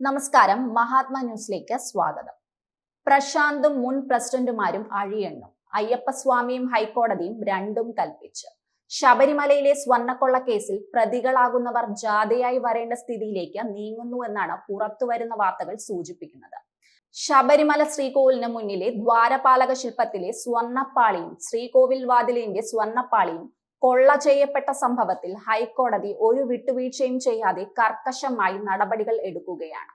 നമസ്കാരം. മഹാത്മാ ന്യൂസിലേക്ക് സ്വാഗതം. പ്രശാന്തും മുൻ പ്രസിഡന്റുമാരും അഴിയെണ്ണും. അയ്യപ്പസ്വാമിയും ഹൈക്കോടതിയും രണ്ടും കൽപ്പിച്ചു. ശബരിമലയിലെ സ്വർണക്കൊള്ള കേസിൽ പ്രതികളാകുന്നവർ ജാഥയായി വരേണ്ട സ്ഥിതിയിലേക്ക് നീങ്ങുന്നു എന്നാണ് പുറത്തുവരുന്ന വാർത്തകൾ സൂചിപ്പിക്കുന്നത്. ശബരിമല ശ്രീകോവിലിന് മുന്നിലെ ദ്വാരപാലക ശില്പത്തിലെ സ്വർണപ്പാളിയും ശ്രീകോവിൽ വാതിലിന്റെ സ്വർണപ്പാളിയും കൊള്ള ചെയ്യപ്പെട്ട സംഭവത്തിൽ ഹൈക്കോടതി ഒരു വിട്ടുവീഴ്ചയും ചെയ്യാതെ കർക്കശമായി നടപടികൾ എടുക്കുകയാണ്.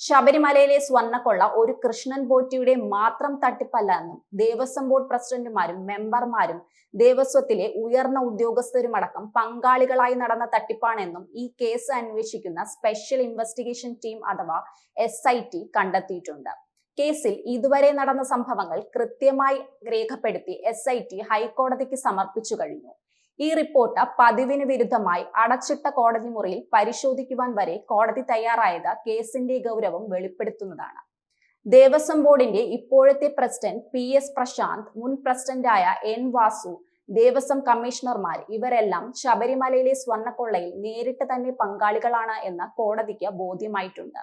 ശബരിമലയിലെ സ്വർണക്കൊള്ള ഒരു കൃഷ്ണൻ പോറ്റിയുടെ മാത്രം തട്ടിപ്പല്ല എന്നും ദേവസ്വം ബോർഡ് പ്രസിഡന്റുമാരും മെമ്പർമാരും ദേവസ്വത്തിലെ ഉയർന്ന ഉദ്യോഗസ്ഥരുമടക്കം പങ്കാളികളായി നടന്ന തട്ടിപ്പാണെന്നും ഈ കേസ് അന്വേഷിക്കുന്ന സ്പെഷ്യൽ ഇൻവെസ്റ്റിഗേഷൻ ടീം അഥവാ എസ് കണ്ടെത്തിയിട്ടുണ്ട്. കേസിൽ ഇതുവരെ നടന്ന സംഭവങ്ങൾ കൃത്യമായി രേഖപ്പെടുത്തി എസ് ഹൈക്കോടതിക്ക് സമർപ്പിച്ചു കഴിഞ്ഞു. ഈ റിപ്പോർട്ട് പതിവിന് വിരുദ്ധമായി അടച്ചിട്ട കോടതി മുറിയിൽ പരിശോധിക്കുവാൻ വരെ കോടതി തയ്യാറായത് കേസിന്റെ ഗൗരവം വെളിപ്പെടുത്തുന്നതാണ്. ദേവസ്വം ബോർഡിന്റെ ഇപ്പോഴത്തെ പ്രസിഡന്റ് പി എസ് പ്രശാന്ത് മുൻ പ്രസിഡന്റായ എൻ വാസു ദേവസ്വം കമ്മീഷണർമാർ ഇവരെല്ലാം ശബരിമലയിലെ സ്വർണക്കൊള്ളയിൽ നേരിട്ട് തന്നെ പങ്കാളികളാണ് എന്ന് കോടതിക്ക് ബോധ്യമായിട്ടുണ്ട്.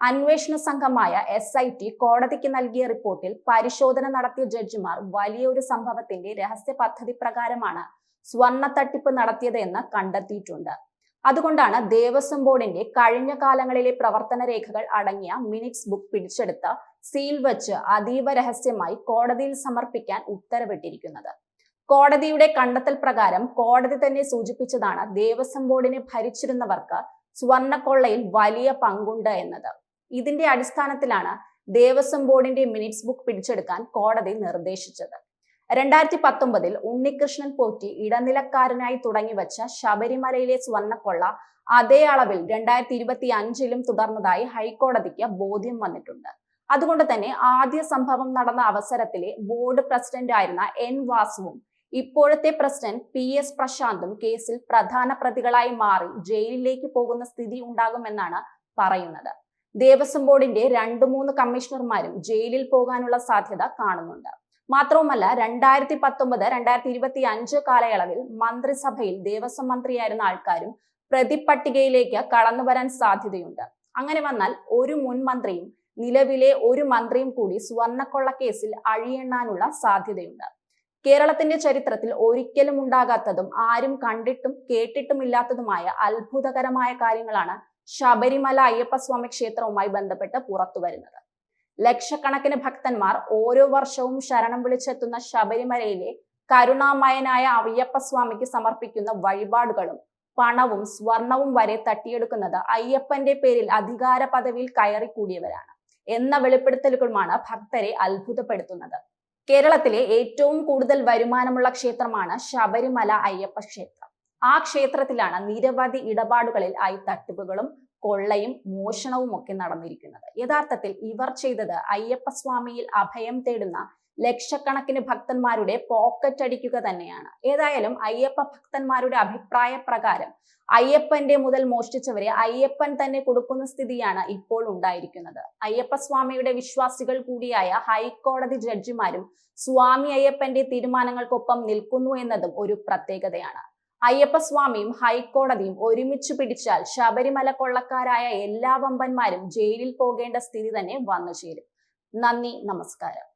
അന്വേഷണ സംഘമായ എസ് ഐ ടി കോടതിക്ക് നൽകിയ റിപ്പോർട്ടിൽ പരിശോധന നടത്തിയ ജഡ്ജിമാർ വലിയൊരു സംഭവത്തിന്റെ രഹസ്യ പദ്ധതി പ്രകാരമാണ് സ്വർണ തട്ടിപ്പ് നടത്തിയതെന്ന് കണ്ടെത്തിയിട്ടുണ്ട്. അതുകൊണ്ടാണ് ദേവസ്വം ബോർഡിന്റെ കഴിഞ്ഞ കാലങ്ങളിലെ പ്രവർത്തന രേഖകൾ അടങ്ങിയ മിനിറ്റ്സ് ബുക്ക് പിടിച്ചെടുത്ത് സീൽ വച്ച് അതീവ രഹസ്യമായി കോടതിയിൽ സമർപ്പിക്കാൻ ഉത്തരവിട്ടിരിക്കുന്നത്. കോടതിയുടെ കണ്ടെത്തൽ പ്രകാരം കോടതി തന്നെ സൂചിപ്പിച്ചതാണ് ദേവസ്വം ബോർഡിനെ ഭരിച്ചിരുന്നവർക്ക് സ്വർണക്കൊള്ളയിൽ വലിയ പങ്കുണ്ട് എന്നത്. ഇതിന്റെ അടിസ്ഥാനത്തിലാണ് ദേവസ്വം ബോർഡിന്റെ മിനിറ്റ്സ് ബുക്ക് പിടിച്ചെടുക്കാൻ കോടതി നിർദ്ദേശിച്ചത്. രണ്ടായിരത്തി പത്തൊമ്പതിൽ ഉണ്ണികൃഷ്ണൻ പോറ്റി ഇടനിലക്കാരനായി തുടങ്ങിവച്ച ശബരിമലയിലെ സ്വർണക്കൊള്ള അതേ അളവിൽ രണ്ടായിരത്തി ഇരുപത്തി അഞ്ചിലും തുടർന്നതായി ഹൈക്കോടതിക്ക് ബോധ്യം വന്നിട്ടുണ്ട്. അതുകൊണ്ട് തന്നെ ആദ്യ സംഭവം നടന്ന അവസരത്തിലെ ബോർഡ് പ്രസിഡന്റ് ആയിരുന്ന എൻ വാസുവും ഇപ്പോഴത്തെ പ്രസിഡന്റ് പി എസ് പ്രശാന്തും കേസിൽ പ്രധാന പ്രതികളായി മാറി ജയിലിലേക്ക് പോകുന്ന സ്ഥിതി ഉണ്ടാകുമെന്നാണ് പറയുന്നത്. ദേവസ്വം ബോർഡിന്റെ രണ്ടു മൂന്ന് കമ്മീഷണർമാരും ജയിലിൽ പോകാനുള്ള സാധ്യത കാണുന്നുണ്ട്. മാത്രവുമല്ല രണ്ടായിരത്തി പത്തൊമ്പത് രണ്ടായിരത്തി ഇരുപത്തി അഞ്ച് കാലയളവിൽ മന്ത്രിസഭയിൽ ദേവസ്വം മന്ത്രിയായിരുന്ന ആൾക്കാരും പ്രതിപട്ടികയിലേക്ക് കടന്നു വരാൻ സാധ്യതയുണ്ട്. അങ്ങനെ വന്നാൽ ഒരു മുൻ മന്ത്രിയും നിലവിലെ ഒരു മന്ത്രിയും കൂടി സുവർണക്കൊള്ള കേസിൽ അഴിയെണ്ണാനുള്ള സാധ്യതയുണ്ട്. കേരളത്തിന്റെ ചരിത്രത്തിൽ ഒരിക്കലും ഉണ്ടാകാത്തതും ആരും കണ്ടിട്ടും കേട്ടിട്ടുമില്ലാത്തതുമായ അത്ഭുതകരമായ കാര്യങ്ങളാണ് ശബരിമല അയ്യപ്പസ്വാമി ക്ഷേത്രവുമായി ബന്ധപ്പെട്ട് പുറത്തു വരുന്നത്. ലക്ഷക്കണക്കിന് ഭക്തന്മാർ ഓരോ വർഷവും ശരണം വിളിച്ചെത്തുന്ന ശബരിമലയിലെ കരുണാമയനായ അയ്യപ്പസ്വാമിക്ക് സമർപ്പിക്കുന്ന വഴിപാടുകളും പണവും സ്വർണവും വരെ തട്ടിയെടുക്കുന്നത് അയ്യപ്പന്റെ പേരിൽ അധികാര പദവിയിൽ കയറി കൂടിയവരാണ് എന്ന വെളിപ്പെടുത്തലുകളുമാണ് ഭക്തരെ അത്ഭുതപ്പെടുത്തുന്നത്. കേരളത്തിലെ ഏറ്റവും കൂടുതൽ വരുമാനമുള്ള ക്ഷേത്രമാണ് ശബരിമല അയ്യപ്പ ക്ഷേത്രം. ആ ക്ഷേത്രത്തിലാണ് നിരവധി ഇടപാടുകളിൽ ആയി തട്ടിപ്പുകളും കൊള്ളയും മോഷണവും ഒക്കെ നടന്നിരിക്കുന്നത്. യഥാർത്ഥത്തിൽ ഇവർ ചെയ്തത് അയ്യപ്പസ്വാമിയിൽ അഭയം തേടുന്ന ലക്ഷക്കണക്കിന് ഭക്തന്മാരുടെ പോക്കറ്റ് അടിക്കുക തന്നെയാണ്. ഏതായാലും അയ്യപ്പ ഭക്തന്മാരുടെ അഭിപ്രായ പ്രകാരം അയ്യപ്പന്റെ മുതൽ മോഷ്ടിച്ചവരെ അയ്യപ്പൻ തന്നെ കൊടുക്കുന്ന സ്ഥിതിയാണ് ഇപ്പോൾ ഉണ്ടായിരിക്കുന്നത്. അയ്യപ്പസ്വാമിയുടെ വിശ്വാസികൾ കൂടിയായ ഹൈക്കോടതി ജഡ്ജിമാരും സ്വാമി അയ്യപ്പന്റെ തീരുമാനങ്ങൾക്കൊപ്പം നിൽക്കുന്നു എന്നതും ഒരു പ്രത്യേകതയാണ്. അയ്യപ്പസ്വാമിയും ഹൈക്കോടതിയും ഒരുമിച്ച് പിടിച്ചാൽ ശബരിമല കൊള്ളക്കാരായ എല്ലാ വമ്പന്മാരും ജയിലിൽ പോകേണ്ട സ്ഥിതി തന്നെ വന്നു ചേരും. നന്ദി നമസ്കാരം.